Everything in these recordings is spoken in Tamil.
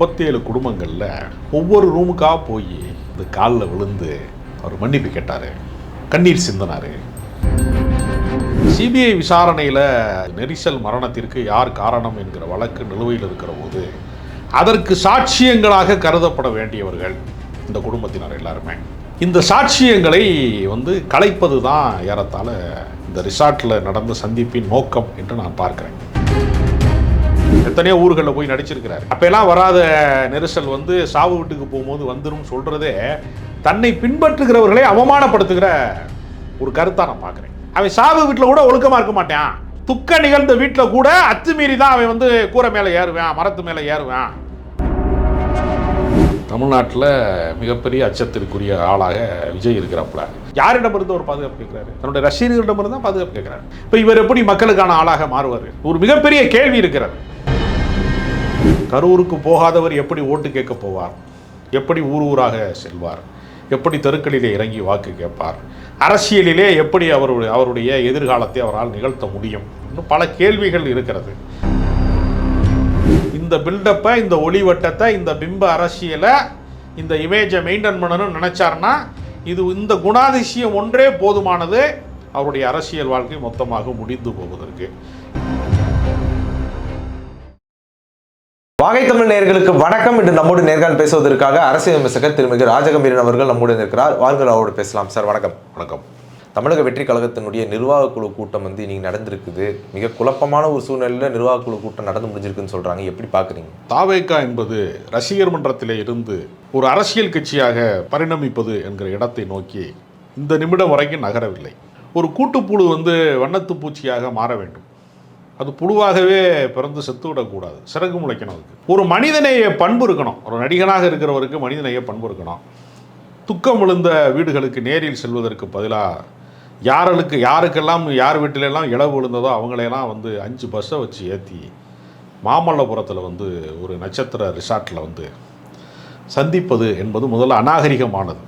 முப்பத்தேழு குடும்பங்களில் ஒவ்வொரு ரூமுக்காக போய் இந்த காலில் விழுந்து அவர் மன்னிப்பு கேட்டார். கண்ணீர் சிந்தினார். சிபிஐ விசாரணையில் நெரிசல் மரணத்திற்கு யார் காரணம் என்கிற வழக்கு நிலுவையில் இருக்கிற போது அதற்கு சாட்சியங்களாக கருதப்பட வேண்டியவர்கள் இந்த குடும்பத்தினர் எல்லாருமே. இந்த சாட்சியங்களை வந்து கலைப்பது தான் ஏறத்தாழ இந்த ரிசார்ட்டில் நடந்த சந்திப்பின் நோக்கம் என்று நான் பார்க்குறேன். எத்தனையோ ஊர்களில் போய் நடிச்சிருக்கிறார். அப்பெல்லாம் வராத நெரிசல் வந்து சாவு வீட்டுக்கு போகும்போது வந்துடும் சொல்றதே தன்னை பின்பற்றுகிறவர்களை அவமானப்படுத்துகிற ஒரு கருத்தா நான் பார்க்குறேன். அவன் சாவு வீட்டில் கூட ஒழுக்கமா இருக்க மாட்டான். துக்க நிகழ்ந்த வீட்டில் கூட அத்துமீறி தான் அவன் வந்து கூரை மேலே ஏறுவான் மரத்து மேலே ஏறுவான். தமிழ்நாட்டில் மிகப்பெரிய அச்சத்திற்குரிய ஆளாக விஜய் இருக்கிறாப்புல. யாரிடமிருந்து ஒரு பாதுகாப்பு கேட்கிறாரு? தன்னுடைய ரசிகர்களிடமிருந்து தான் பாதுகாப்பு கேட்கிறாரு. இப்போ இவர் எப்படி மக்களுக்கான ஆளாக மாறுவார்? ஒரு மிகப்பெரிய கேள்வி இருக்கிறது. கரூருக்கு போகாதவர் எப்படி ஓட்டு கேட்க போவார்? எப்படி ஊர் ஊராக செல்வார்? எப்படி தெருக்களிலே இறங்கி வாக்கு கேட்பார்? அரசியலிலே எப்படி அவருடைய அவருடைய எதிர்காலத்தை அவரால் நிகழ்த்த முடியும்? இன்னும் பல கேள்விகள் இருக்கிறது. இந்த பில்டப்பை இந்த ஒளிவட்டத்தை இந்த பிம்ப அரசியலை இந்த இமேஜை மெயின்டைன் பண்ணணும்னு நினைச்சாருன்னா இது இந்த குணாதிசயம் ஒன்றே போதுமானது. அவருடைய அரசியல் வாழ்க்கை மொத்தமாக முடிந்து போவதற்கு. வாகை தமிழ் நேயர்களுக்கு வணக்கம். என்று நம்மோடு நேர்காணல் பேசுவதற்காக அரசியல் விமர்சகர் திருமிகு ராஜகம்பீரன் அவர்கள் நம்முடன் இருக்கிறார். வாருங்கள் அவரோடு பேசலாம். சார் வணக்கம். வணக்கம். தமிழக வெற்றி கழகத்தினுடைய நிர்வாக குழு கூட்டம் வந்து இன்னைக்கு நடந்திருக்குது. மிக குழப்பமான ஒரு சூழ்நிலையில் நிர்வாக குழு கூட்டம் நடந்து முடிஞ்சிருக்குன்னு சொல்றாங்க. எப்படி பாக்குறீங்க தாவேக்கா என்பது ரசிகர் மன்றத்திலே இருந்து ஒரு அரசியல் கட்சியாக பரிணமிப்பது என்கிற இடத்தை நோக்கி இந்த நிமிடம் வரைக்கும் நகரவில்லை. ஒரு கூட்டுப்புழு வந்து வண்ணத்து பூச்சியாக மாற வேண்டும். அது புழுவாகவே பிறந்து செத்து விடக்கூடாது சிறகு முளைக்கணும் அதுக்கு. ஒரு மனிதநேய பண்பு இருக்கணும். ஒரு நடிகனாக இருக்கிறவருக்கு மனிதநேய பண்பு இருக்கணும். துக்கம் விழுந்த வீடுகளுக்கு நேரில் செல்வதற்கு பதிலாக யாருக்கு யாருக்கெல்லாம் யார் வீட்டிலெல்லாம் இளவு விழுந்ததோ அவங்களையெல்லாம் வந்து அஞ்சு பஸ்ஸை வச்சு ஏற்றி மாமல்லபுரத்தில் வந்து ஒரு நட்சத்திர ரிசார்ட்டில் வந்து சந்திப்பது என்பது முதல்ல அநாகரிகமானது.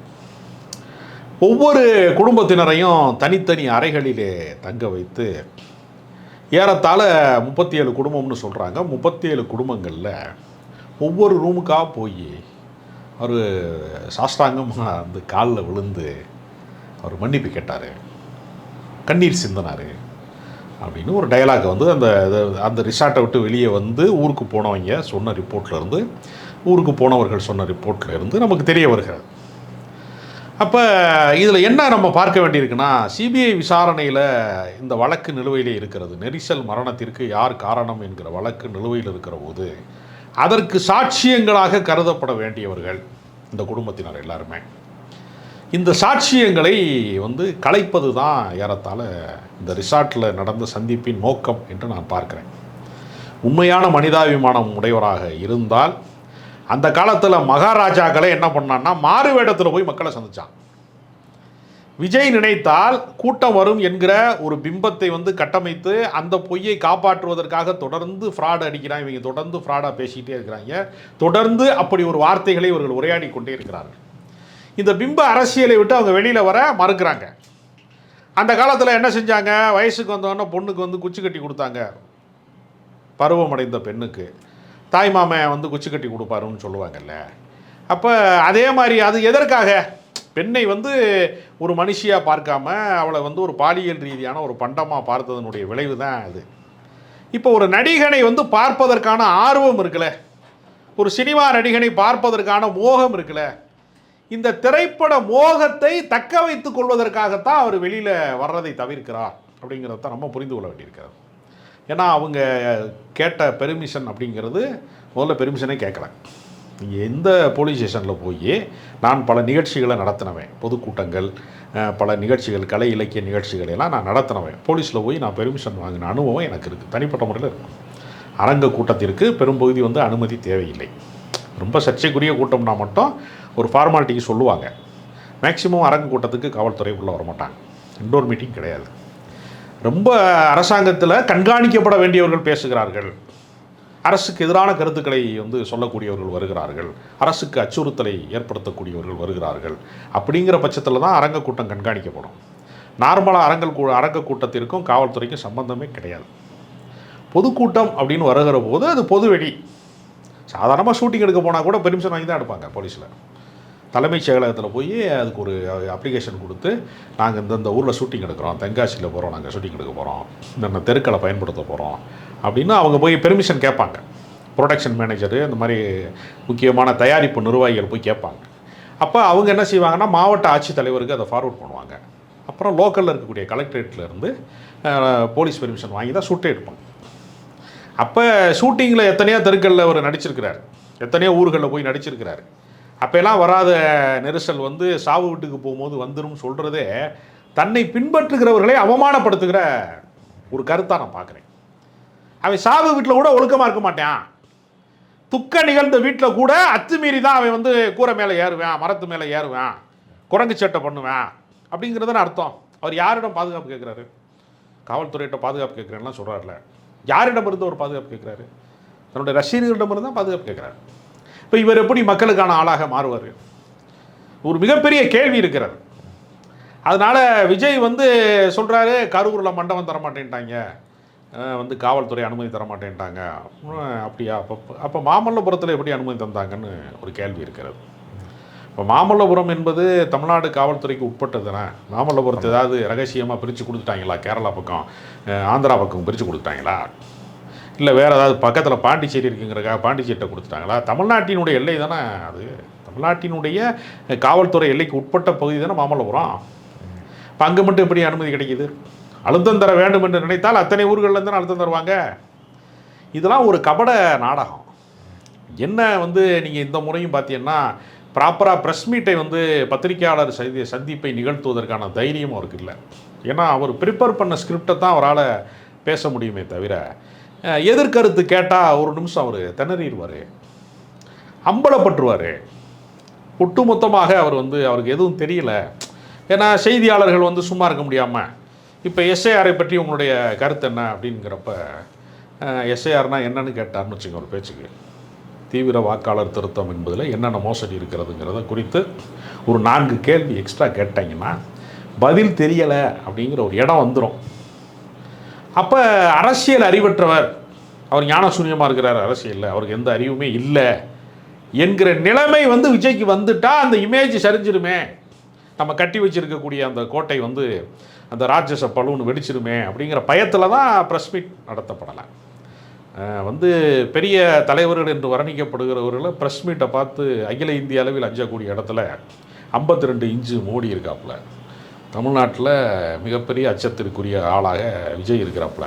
ஒவ்வொரு குடும்பத்தினரையும் தனித்தனி அறைகளிலே தங்க வைத்து ஏறத்தாழ முப்பத்தி ஏழு குடும்பம்னு சொல்கிறாங்க முப்பத்தி ஏழு குடும்பங்களில் ஒவ்வொரு ரூமுக்காக போய் அவர் சாஷ்டாங்கமாக அந்த காலில் விழுந்து அவர் மன்னிப்பு கேட்டார். கண்ணீர் சிந்தினார் அப்படின்னு ஒரு டயலாக் வந்து அந்த அந்த ரிசார்ட்டை விட்டு வெளியே வந்து ஊருக்கு போனவங்க சொன்ன ரிப்போர்ட்லேருந்து ஊருக்கு போனவர்கள் சொன்ன ரிப்போர்ட்லேருந்து நமக்கு தெரிய வருகிறது. அப்போ இதில் என்ன நம்ம பார்க்க வேண்டியிருக்குன்னா சிபிஐ விசாரணையில் இந்த வழக்கு நிலுவையிலே இருக்கிறது. நெரிசல் மரணத்திற்கு யார் காரணம் என்கிற வழக்கு நிலுவையில் இருக்கிற போது அதற்கு சாட்சியங்களாக கருதப்பட வேண்டியவர்கள் இந்த குடும்பத்தினர் எல்லாருமே. இந்த சாட்சியங்களை வந்து கலைப்பது தான் ஏறத்தாழ இந்த ரிசார்ட்டில் நடந்த சந்திப்பின் நோக்கம் என்று நான் பார்க்குறேன். உண்மையான மனிதாபிமானம் உடையவராக இருந்தால் அந்த காலத்தில் மகாராஜாக்களை என்ன பண்ணான்னா மாறு வேடத்தில் போய் மக்களை சந்தித்தான் விஜய் நினைத்தால் கூட்டம் வரும் என்கிற ஒரு பிம்பத்தை வந்து கட்டமைத்து அந்த பொய்யை காப்பாற்றுவதற்காக தொடர்ந்து ஃப்ராட் அடிக்கிறான். இவங்க தொடர்ந்து ஃப்ராடாக பேசிக்கிட்டே இருக்கிறாங்க. தொடர்ந்து அப்படி ஒரு வார்த்தைகளை இவர்கள் உரையாடி கொண்டே இருக்கிறார்கள். இந்த பிம்ப அரசியலை விட்டு அவங்க வெளியில் வர மறுக்கிறாங்க. அந்த காலத்தில் என்ன செஞ்சாங்க? வயசுக்கு வந்தவொடனே பொண்ணுக்கு வந்து குச்சி கட்டி கொடுத்தாங்க. பருவமடைந்த பெண்ணுக்கு. தாய் மாமன் வந்து குச்சி கட்டி கொடுப்பாருன்னு சொல்லுவாங்கல்ல. அப்போ அதே மாதிரி அது எதற்காக? பெண்ணை வந்து ஒரு மனுஷியாக பார்க்காம அவளை வந்து ஒரு பாலியல் ரீதியான ஒரு பண்டமாக பார்த்ததனுடைய விளைவு தான் அது. இப்போ ஒரு நடிகனை வந்து பார்ப்பதற்கான ஆர்வம் இருக்குல்ல. ஒரு சினிமா நடிகனை பார்ப்பதற்கான மோகம் இருக்குல்ல. இந்த திரைப்பட மோகத்தை தக்க வைத்து கொள்வதற்காகத்தான் அவர் வெளியில் வர்றதை தவிர்க்கிறார் அப்படிங்கிறத தான் நம்ம புரிந்து கொள்ள வேண்டியிருக்கிறது. ஏன்னா அவங்க கேட்ட பெர்மிஷன் அப்படிங்கிறது முதல்ல பெர்மிஷனே கேட்கல நீங்கள் எந்த போலீஸ் ஸ்டேஷனில் போய் நான் பல நிகழ்ச்சிகளை நடத்தினவேன். பொதுக்கூட்டங்கள் பல நிகழ்ச்சிகள் கலை இலக்கிய நிகழ்ச்சிகள் எல்லாம் நான் நடத்தினவேன். போலீஸில் போய் நான் பெர்மிஷன் வாங்கின அனுபவம் எனக்கு இருக்குது தனிப்பட்ட முறையில் இருக்கும் அரங்க கூட்டத்திற்கு பெரும்பகுதி வந்து அனுமதி தேவையில்லை. ரொம்ப சர்ச்சைக்குரிய கூட்டம்னா மட்டும் ஒரு ஃபார்மாலிட்டிக்கு சொல்லுவாங்க. மேக்சிமம் அரங்க கூட்டத்துக்கு காவல்துறை உள்ளே வரமாட்டாங்க. இன்டோர் மீட்டிங் கிடையாது. ரொம்ப அரசாங்கத்தில் கண்காணிக்கப்பட வேண்டியவர்கள் பேசுகிறார்கள். அரசுக்கு எதிரான கருத்துக்களை வந்து சொல்லக்கூடியவர்கள் வருகிறார்கள். அரசுக்கு அச்சுறுத்தலை ஏற்படுத்தக்கூடியவர்கள் வருகிறார்கள். அப்படிங்கிற பட்சத்தில் தான் அரங்க கூட்டம் கண்காணிக்கப்படும். நார்மலாக அரங்கல் கூ அரங்க கூட்டத்திற்கும் காவல்துறைக்கும் சம்பந்தமே கிடையாது. பொதுக்கூட்டம் அப்படின்னு வருகிற போது அது பொதுவெளி. சாதாரணமாக ஷூட்டிங் எடுக்க போனால் கூட பெர்மிஷன் வாங்கி தான் எடுப்பாங்க போலீஸில். தலைமைச் செயலகத்தில் போய் அதுக்கு ஒரு அப்ளிகேஷன் கொடுத்து நாங்கள் இந்தந்த ஊரில் ஷூட்டிங் எடுக்கிறோம். தென்காசியில் போகிறோம் நாங்கள் ஷூட்டிங் எடுக்க போகிறோம் இந்த தெருக்களை பயன்படுத்த போகிறோம் அப்படின்னு அவங்க போய் பெர்மிஷன் கேட்பாங்க. ப்ரொடக்ஷன் மேனேஜரு இந்த மாதிரி முக்கியமான தயாரிப்பு நிர்வாகிகள் போய் கேட்பாங்க. அப்போ அவங்க என்ன செய்வாங்கன்னா மாவட்ட ஆட்சித்தலைவருக்கு அதை ஃபார்வர்ட் பண்ணுவாங்க. அப்புறம் லோக்கலில் இருக்கக்கூடிய கலெக்டரேட்டில் இருந்து போலீஸ் பெர்மிஷன் வாங்கி தான் ஷூட்டே எடுப்பாங்க அப்போ ஷூட்டிங்கில் எத்தனையோ தெருக்களில் அவர் நடிச்சிருக்கிறார். எத்தனையோ ஊர்களில் போய் நடிச்சிருக்கிறாரு. அப்போல்லாம் வராத நெரிசல் வந்து சாவு வீட்டுக்கு போகும்போது வந்துடும் சொல்கிறதே தன்னை பின்பற்றுகிறவர்களை அவமானப்படுத்துகிற ஒரு கருத்தாக நான் பார்க்குறேன். அவன் சாவு வீட்டில் கூட ஒழுக்கமாக இருக்க மாட்டான். துக்க நிகழ்ந்த வீட்டில் கூட அத்துமீறி தான் அவன் வந்து கூரை மேலே ஏறுவேன் மரத்து மேலே ஏறுவேன் குரங்கு சட்டை பண்ணுவேன் அப்படிங்கிறதுன்னு அர்த்தம். அவர் யாரிடம் பாதுகாப்பு கேட்குறாரு? காவல்துறையிட்ட பாதுகாப்பு கேட்குறேன்லாம் சொல்கிறார்ல யாரிடம் இருந்து ஒரு பாதுகாப்பு கேட்குறாரு? தன்னுடைய ரசிகர்களிடமிருந்து தான் பாதுகாப்பு கேட்குறாரு. இப்போ இவர் எப்படி மக்களுக்கான ஆளாக மாறுவார்? ஒரு மிகப்பெரிய கேள்வி இருக்கிறது. அதனால் விஜய் வந்து சொல்கிறாரு கரூரில் மண்டபம் தர மாட்டேன்ட்டாங்க அஹ் வந்து காவல்துறை அனுமதி தர மாட்டேன்ட்டாங்க உம், அப்படியா? அப்போ அப்போ மாமல்லபுரத்தில் எப்படி அனுமதி தந்தாங்கன்னு ஒரு கேள்வி இருக்கிறது. இப்போ மாமல்லபுரம் என்பது தமிழ்நாடு காவல்துறைக்கு உட்பட்டது தானே மாமல்லபுரத்தை ஏதாவது ரகசியமாக பிரித்து கொடுத்துட்டாங்களா? கேரளா பக்கம் ஆந்திரா பக்கம் பிரித்து கொடுத்துட்டாங்களா? இல்லை வேறு ஏதாவது பக்கத்தில் பாண்டிச்சேரி இருக்குங்கிறக்கா பாண்டிச்சேரிட்ட கொடுத்துட்டாங்களா? தமிழ்நாட்டினுடைய எல்லை தானே அது. தமிழ்நாட்டினுடைய காவல்துறை எல்லைக்கு உட்பட்ட பகுதி தானே மாமல்லபுரம். இப்போ அங்கே மட்டும் எப்படி அனுமதி கிடைக்கிது? அழுத்தம் தர வேண்டும் என்று நினைத்தால் அத்தனை ஊர்களில் அழுத்தம் தருவாங்க? இதெல்லாம் ஒரு கபட நாடகம். என்ன வந்து நீங்கள் இந்த முறையும் பார்த்தீங்கன்னா ப்ராப்பராக ப்ரெஸ் மீட்டை வந்து பத்திரிகையாளர் சந்தி சந்திப்பை நிகழ்த்துவதற்கான தைரியம் அவருக்கு இல்லை. ஏன்னா அவர் ப்ரிப்பேர் பண்ண ஸ்கிரிப்டை தான் அவரால் பேச முடியுமே தவிர எதிர்கருத்து கேட்டால் ஒரு நிமிஷம் அவர் திணறிடுவார். அம்பலப்பட்டுருவார். ஒட்டுமொத்தமாக அவர் வந்து அவருக்கு எதுவும் தெரியல. ஏன்னா செய்தியாளர்கள் வந்து சும்மா இருக்க முடியாமல் இப்போ எஸ்ஐஆரை பற்றி உங்களுடைய கருத்து என்ன அப்படிங்கிறப்ப எஸ்ஐஆர்னால் என்னன்னு கேட்டார்னு வச்சுங்க ஒரு பேச்சுக்கு. தீவிர வாக்காளர் திருத்தம் என்பதில் என்னென்ன மோசடி இருக்கிறதுங்கிறத குறித்து ஒரு நான்கு கேள்வி எக்ஸ்ட்ரா கேட்டாங்கன்னா பதில் தெரியலை அப்படிங்கிற ஒரு இடம் வந்துடும் அப்போ அரசியல் அறிவற்றவர் அவர் ஞானசூன்யமாக இருக்கிறார் அரசியலில் அவருக்கு எந்த அறிவுமே இல்லை என்கிற நிலைமை வந்து விஜய்க்கு வந்துட்டால் அந்த இமேஜ் சரிஞ்சிருமே. நம்ம கட்டி வச்சிருக்கக்கூடிய அந்த கோட்டை வந்து அந்த ராட்சச பழுன்னு வெடிச்சிருமே அப்படிங்கிற பயத்தில் தான் ப்ரெஸ் மீட் நடத்தப்படலை. வந்து பெரிய தலைவர்கள் என்று வர்ணிக்கப்படுகிறவர்களை ப்ரெஸ் மீட்டை பார்த்து அகில இந்திய அளவில் அஞ்சக்கூடிய இடத்துல 52 ரெண்டு இன்ச்சு மோடி இருக்காப்புல. தமிழ்நாட்டில் மிகப்பெரிய அச்சத்திற்குரிய ஆளாக விஜய் இருக்கிறாப்புல.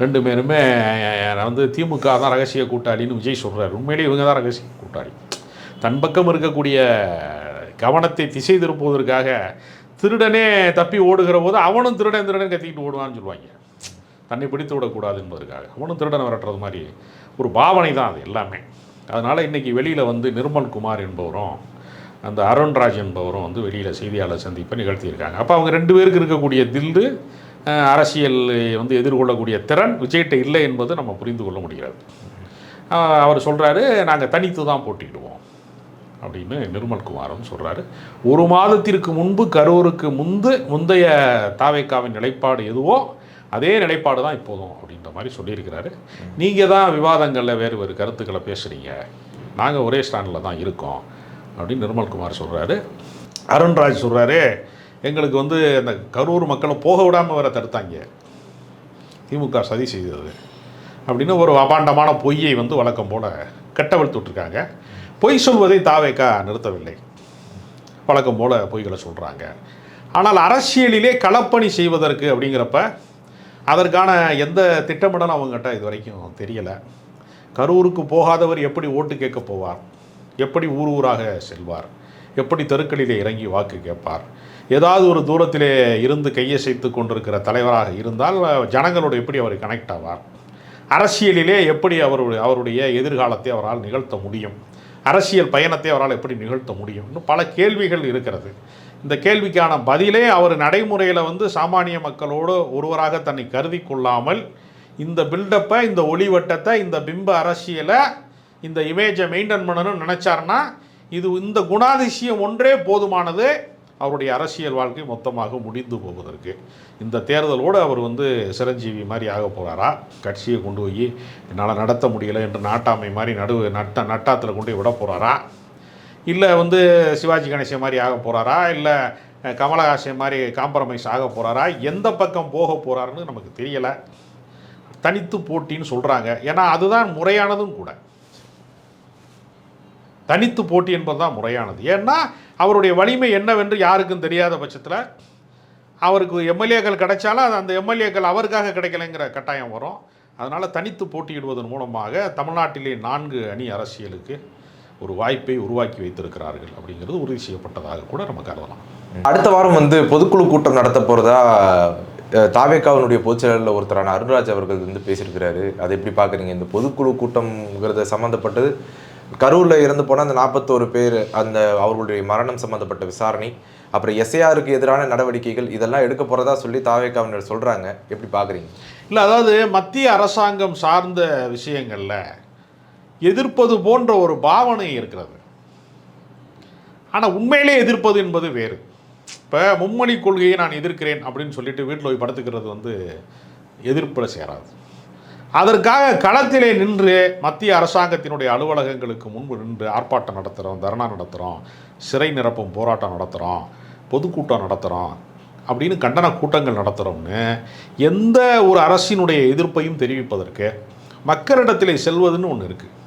ரெண்டு பேருமே வந்து திமுக தான் ரகசிய கூட்டாளின்னு விஜய் சொல்கிறார் உண்மையிலேயே இவங்க தான் ரகசிய கூட்டாளி. தன் பக்கம் இருக்கக்கூடிய கவனத்தை திசை திருப்புவதற்காக திருடனே தப்பி ஓடுகிற போது அவனும் திருடன் திருடன் கத்திக்கிட்டு ஓடுவான்னு சொல்லுவாங்க. தன்னை பிடித்து விடக்கூடாது என்பதற்காக. அவனும் திருடனை விரட்டுறது மாதிரி ஒரு பாவனை தான் அது எல்லாமே. அதனால் இன்றைக்கி வெளியில் வந்து நிர்மல் குமார் என்பவரும் அந்த அருண்ராஜ் என்பவரும் வந்து வெளியில் செய்தியாளர் சந்திப்பை நிகழ்த்தியிருக்காங்க. அப்போ அவங்க ரெண்டு பேருக்கு இருக்கக்கூடிய தில்லு அரசியல் வந்து எதிர்கொள்ளக்கூடிய திறன் விஜய்கிட்ட இல்லை என்பது நம்ம புரிந்து கொள்ள முடிகிறது. அவர் சொல்கிறாரு நாங்கள் தனித்து தான் போட்டியிடுவோம். அப்படின்னு நிர்மல்குமாரும் சொல்கிறாரு ஒரு மாதத்திற்கு முன்பு கரூருக்கு முந்து முந்தைய தாவேக்காவின் நிலைப்பாடு எதுவோ அதே நிலைப்பாடு தான் இப்போதும் அப்படின்ற மாதிரி சொல்லியிருக்கிறாரு. நீங்கள் தான் விவாதங்களில் வேறு வேறு கருத்துக்களை பேசுகிறீங்க நாங்கள் ஒரே ஸ்டாண்டில் தான் இருக்கோம். அப்படின்னு நிர்மல்குமார் சொல்கிறாரு அருண்ராஜ் சொல்கிறாரு எங்களுக்கு வந்து அந்த கரூர் மக்களை போக விடாமல் வேற தடுத்தாங்க. திமுக சதி செய்தது. அப்படின்னு ஒரு அபாண்டமான பொய்யை வந்து வழக்கம் போல் கட்டவிழ்த்துட்ருக்காங்க பொய் சொல்வதை தாவேக்கா நிறுத்தவில்லை. வழக்கம் போல் பொய்களை சொல்கிறாங்க ஆனால் அரசியலிலே களப்பணி செய்வதற்கு அப்படிங்கிறப்ப அதற்கான எந்த திட்டமிடலும் அவங்ககிட்ட இது வரைக்கும் தெரியலை. கரூருக்கு போகாதவர் எப்படி ஓட்டு கேட்க போவார்? எப்படி ஊர் ஊராக செல்வார்? எப்படி தெருக்களிலே இறங்கி வாக்கு கேட்பார்? ஏதாவது ஒரு தூரத்திலே இருந்து கையசைத்து கொண்டிருக்கிற தலைவராக இருந்தால் ஜனங்களோடு எப்படி அவர் கனெக்ட் ஆவார்? அரசியலிலே எப்படி அவருடைய அவருடைய எதிர்காலத்தை அவரால் நிகழ்த்த முடியும்? அரசியல் பயணத்தை அவரால் எப்படி நிகழ்த்த முடியும்? இன்னும் பல கேள்விகள் இருக்கிறது. இந்த கேள்விக்கான பதிலே அவர் நடைமுறையில் வந்து சாமானிய மக்களோடு ஒருவராக தன்னை கருதி கொள்ளாமல் இந்த பில்டப்பை இந்த ஒளிவட்டத்தை இந்த பிம்ப அரசியலை இந்த இமேஜை மெயின்டைன் பண்ணணும்னு நினச்சாருன்னா இது இந்த குணாதிசயம் ஒன்றே போதுமானது. அவருடைய அரசியல் வாழ்க்கை மொத்தமாக முடிந்து போவதற்கு. இந்த தேர்தலோடு அவர் வந்து சிரஞ்சீவி மாதிரி ஆக போகிறாரா கட்சியை கொண்டு போய் என்னால் நடத்த முடியலை என்று நாட்டாமை மாதிரி நடுவு நட்ட நட்டாத்தில் கொண்டு போய் விட போகிறாரா இல்லை வந்து சிவாஜி கணேசன் மாதிரி ஆக போகிறாரா இல்லை கமலஹாசன் மாதிரி காம்ப்ரமைஸ் ஆக போகிறாரா எந்த பக்கம் போக போகிறாருன்னு நமக்கு தெரியலை. தனித்து போட்டின்னு சொல்கிறாங்க ஏன்னா அதுதான் முறையானதும் கூட. தனித்து போட்டி என்பதுதான் முறையானது. ஏன்னா அவருடைய வலிமை என்னவென்று யாருக்கும் தெரியாத பட்சத்தில் அவருக்கு எம்எல்ஏக்கள் கிடைச்சாலும் அது அந்த எம்எல்ஏக்கள் அவருக்காக கிடைக்கலைங்கிற கட்டாயம் வரும். அதனால் தனித்து போட்டியிடுவதன் மூலமாக தமிழ்நாட்டிலே நான்கு அணி அரசியலுக்கு ஒரு வாய்ப்பை உருவாக்கி வைத்திருக்கிறார்கள் அப்படிங்கிறது உறுதி செய்யப்பட்டதாக கூட நம்ம கருதலாம். அடுத்த வாரம் வந்து பொதுக்குழு கூட்டம் நடத்த போகிறதா அஹ், தாவேக்காவினுடைய பொதுச்செயலாளர் ஒருத்தரான அருண்ராஜ் அவர்கள் வந்து பேசியிருக்கிறாரு. அதை எப்படி பார்க்குறீங்க? இந்த பொதுக்குழு கூட்டம்ங்கிறத சம்மந்தப்பட்டது கரூரில் இறந்து போன அந்த நாற்பத்தோரு பேர் அந்த அவர்களுடைய மரணம் சம்மந்தப்பட்ட விசாரணை அப்புறம் எஸ்ஐஆருக்கு எதிரான நடவடிக்கைகள் இதெல்லாம் எடுக்க போகிறதா சொல்லி தாவேக்காவினர் சொல்கிறாங்க எப்படி பார்க்குறீங்க இல்லை அதாவது மத்திய அரசாங்கம் சார்ந்த விஷயங்களில் எதிர்ப்பது போன்ற ஒரு பாவனை இருக்கிறது. ஆனால் உண்மையிலே எதிர்ப்பது என்பது வேறு. இப்போ மும்மொழி கொள்கையை நான் எதிர்க்கிறேன் அப்படின்னு சொல்லிட்டு வீட்டில் போய் படுத்துக்கிறது வந்து எதிர்ப்பில் சேராது. அதற்காக களத்திலே நின்று மத்திய அரசாங்கத்தினுடைய அலுவலகங்களுக்கு முன்பு நின்று ஆர்ப்பாட்டம் நடத்துகிறோம் தர்ணா நடத்துகிறோம் சிறை நிரப்பும் போராட்டம் நடத்துகிறோம் பொதுக்கூட்டம் நடத்துகிறோம் அப்படின்னு கண்டன கூட்டங்கள் நடத்துகிறோம்னு எந்த ஒரு அரசினுடைய எதிர்ப்பையும் தெரிவிப்பதற்கு மக்களிடத்திலே செல்வதுன்னு ஒன்று இருக்குது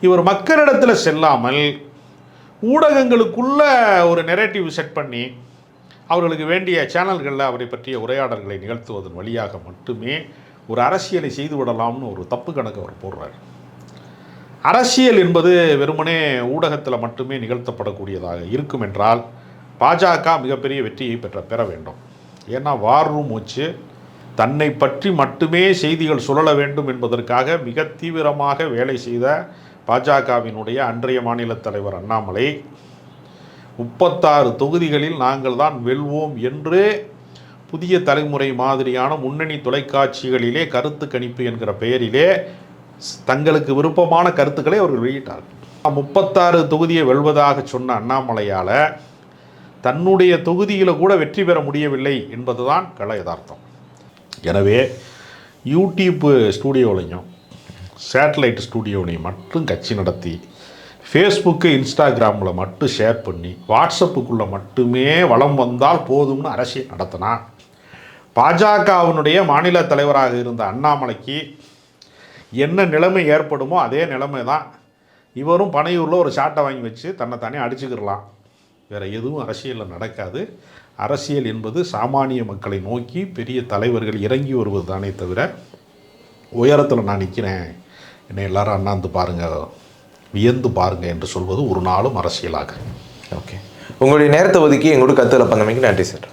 இவர் மக்களிடத்தில் செல்லாமல் ஊடகங்களுக்குள்ள ஒரு நெரேட்டிவ் செட் பண்ணி அவர்களுக்கு வேண்டிய சேனல்களில் அவரை பற்றிய உரையாடல்களை நிகழ்த்துவதன் வழியாக மட்டுமே ஒரு அரசியலை செய்து விடலாம்னு ஒரு தப்பு கணக்கு அவர் போடுறார். அரசியல் என்பது வெறுமனே ஊடகத்தில் மட்டுமே நிகழ்த்தப்படக்கூடியதாக இருக்கும் என்றால் பாஜக மிகப்பெரிய வெற்றியை பெற்ற பெற வேண்டும். ஏன்னா வார் ரூம் வச்சு தன்னை பற்றி மட்டுமே செய்திகள் சுழல வேண்டும் என்பதற்காக மிக தீவிரமாக வேலை செய்த பாஜகவினுடைய அன்றைய மாநில தலைவர் அண்ணாமலை முப்பத்தாறு தொகுதிகளில் நாங்கள் தான் வெல்வோம் என்று புதிய தலைமுறை மாதிரியான முன்னணி தொலைக்காட்சிகளிலே கருத்து கணிப்பு என்கிற பெயரிலே ஸ்- தங்களுக்கு விருப்பமான கருத்துக்களை அவர்கள் வெளியிட்டார்கள். முப்பத்தாறு தொகுதியை வெல்வதாக சொன்ன அண்ணாமலையால் தன்னுடைய தொகுதியில் கூட வெற்றி பெற முடியவில்லை என்பதுதான் கள யதார்த்தம். எனவே யூடியூப் ஸ்டூடியோலையும் சேட்டலைட் ஸ்டூடியோலையும் மட்டும் கட்சி நடத்தி ஃபேஸ்புக்கு இன்ஸ்டாகிராமில் மட்டும் ஷேர் பண்ணி வாட்ஸ்அப்புக்குள்ளே மட்டுமே வலம் வந்தால் போதும்னு அரசியல் நடத்தினா பாஜகவினுடைய மாநில தலைவராக இருந்த அண்ணாமலைக்கு என்ன நிலைமை ஏற்படுமோ அதே நிலைமை தான். இவரும் பனையூரில் ஒரு சாட்டை வாங்கி வச்சு தன்னை தானே அடிச்சுக்கிடலாம். வேறு எதுவும் அரசியலில் நடக்காது. அரசியல் என்பது சாமானிய மக்களை நோக்கி பெரிய தலைவர்கள் இறங்கி வருவது தானே தவிர உயரத்தில் நான் நிற்கிறேன் என்னை எல்லாரும் அண்ணாந்து பாருங்கள் வியந்து பாருங்கள் என்று சொல்வது ஒரு நாளும் அரசியலாக. ஓகே உங்களுடைய நேரத்தை ஒதுக்கி எங்களோட கருத்துக்களை பண்ணமைக்கு நன்றி சார்.